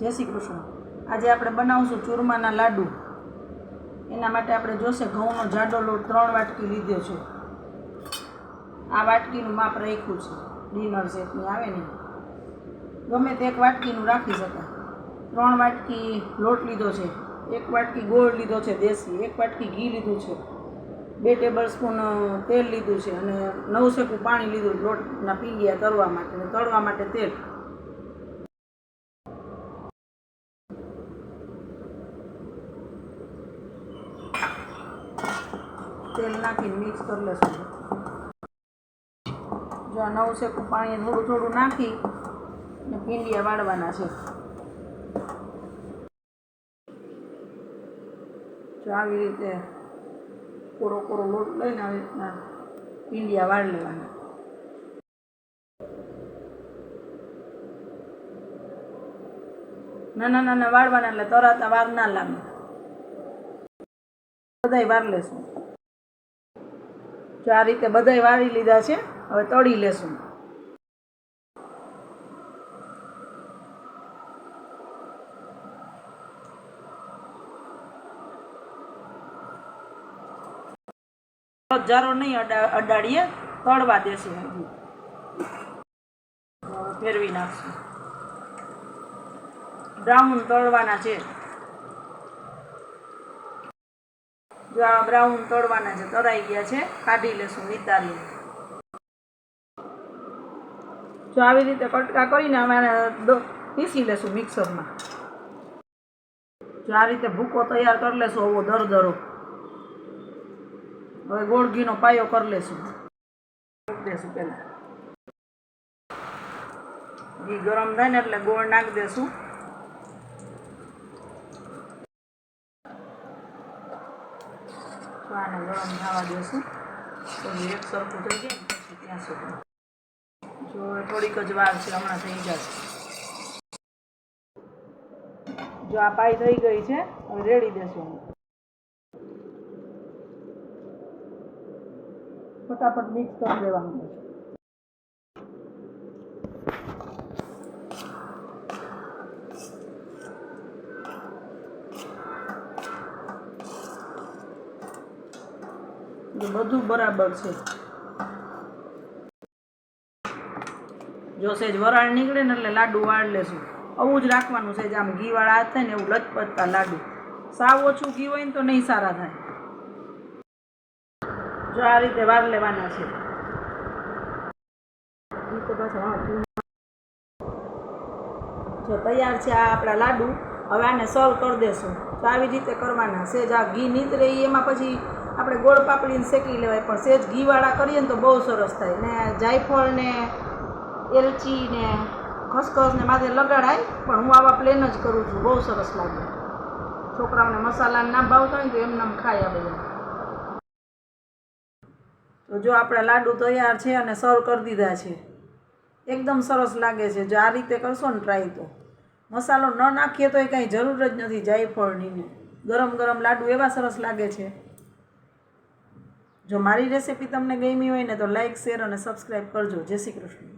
જય શ્રી કૃષ્ણ. આજે આપણે બનાવશું ચૂરમાના લાડુ. એના માટે આપણે જોશે ઘઉંનો જાડો લોટ ત્રણ વાટકી લીધો છે. આ વાટકીનું માપ રાખ્યું છે. ડિનર સેટની આવે ને. ગમે તે એક વાટકીનું રાખી શકાય. ત્રણ વાટકી લોટ લીધો છે. એક વાટકી ગોળ લીધો છે દેશી, એક વાટકી ઘી લીધું છે. બે ટેબલ સ્પૂન તેલ લીધું છે અને નવ સેકું પાણી લીધું લોટના પીંડિયા તળવા માટે તળવા માટે તેલ. તેલ નાખીને મિક્સ કરી લઈશું જો આ નવું શેકું પાણી થોડું થોડું નાખી અને ભીંડિયા વાળવાના છે. જો આવી રીતે કોરો કોરો લોટ લઈને આવી રીતના ભીંડિયા વાળ લેવાના. નાના નાના વાળવાના એટલે તરાતા વાર ના લાગે. બધાય વાર લેશું. જો આ રીતે બધાય વાળી લીધા છે. હવે તળી લેશું. જારો નહીં અડા, અડાડીએ, તળવા દેશું હજી. ફેરવી નાખશું. બ્રાઉન તળવાના છે. જો આ બ્રાઉન તળવાના છે તળાઈ ગયા છે, કાઢી લેશું વિતારીને જો આવી રીતે કટકા કરીને અમે પીસી લેશું મિક્સરમાં. જો આ રીતે ભૂકો તૈયાર કરી લેશું આવો દરદરો. હવે ગોળ ઘીનો પાયો કરી લેશું. દેશું પહેલાં. ઘી ગરમ થાય ને એટલે ગોળ નાખી દેશું. તો આને ગરમ થવા દેશું. તો એક સરખું થઈ જાય પછી ત્યાં સુધી. જો થોડીક જ વાર છે, હમણાં થઈ જશે. જો આ પાઈ થઈ ગઈ છે, હવે રેડી દેશું ફટાફટ મિક્સ કરી દેવાનું છે. જો બધું બરાબર છે. જો સેજ વરાળ નીકળે ને એટલે લાડુ વાળ લેશું. આવું જ રાખવાનું છે આમ ઘી વાળા હાથ થાય ને એવું લચપચતા લાડુ. સાવ ઓછું ઘી હોય ને તો નહીં સારા થાય. જો આ રીતે વાર લેવાના છે. જો તૈયાર છે આ આપણા લાડુ, હવે આને સર્વ કરી દેશું. તો આવી રીતે કરવાના. સેજ આ ઘી નીતરે એમાં પછી આપણે ગોળ પાપડીને શેકી લેવાય, પણ સેજ ઘીવાળા કરીએ ને તો બહુ સરસ થાય. ને જાયફળ ને એલચી ને ખસખસ ને માથે લગાડાય, પણ હું આવા પ્લેન જ કરું છું. બહુ સરસ લાગે. છોકરાઓને મસાલા ના ભાવતા હોય તો એમને ખાય આ બધા. તો જો આપણા લાડુ તૈયાર છે અને સર્વ કરી દીધા છે. એકદમ સરસ લાગે છે. જો આ રીતે કરશો ને ટ્રાય તો. મસાલો ન નાખીએ તો એ કાંઈ જરૂર જ નથી, જાયફળની ગરમ ગરમ લાડુ એવા સરસ લાગે છે. જો મારી રેસિપી તમને ગમી હોય ને તો લાઈક શેર અને સબસ્ક્રાઈબ કરજો. જય શ્રી કૃષ્ણ.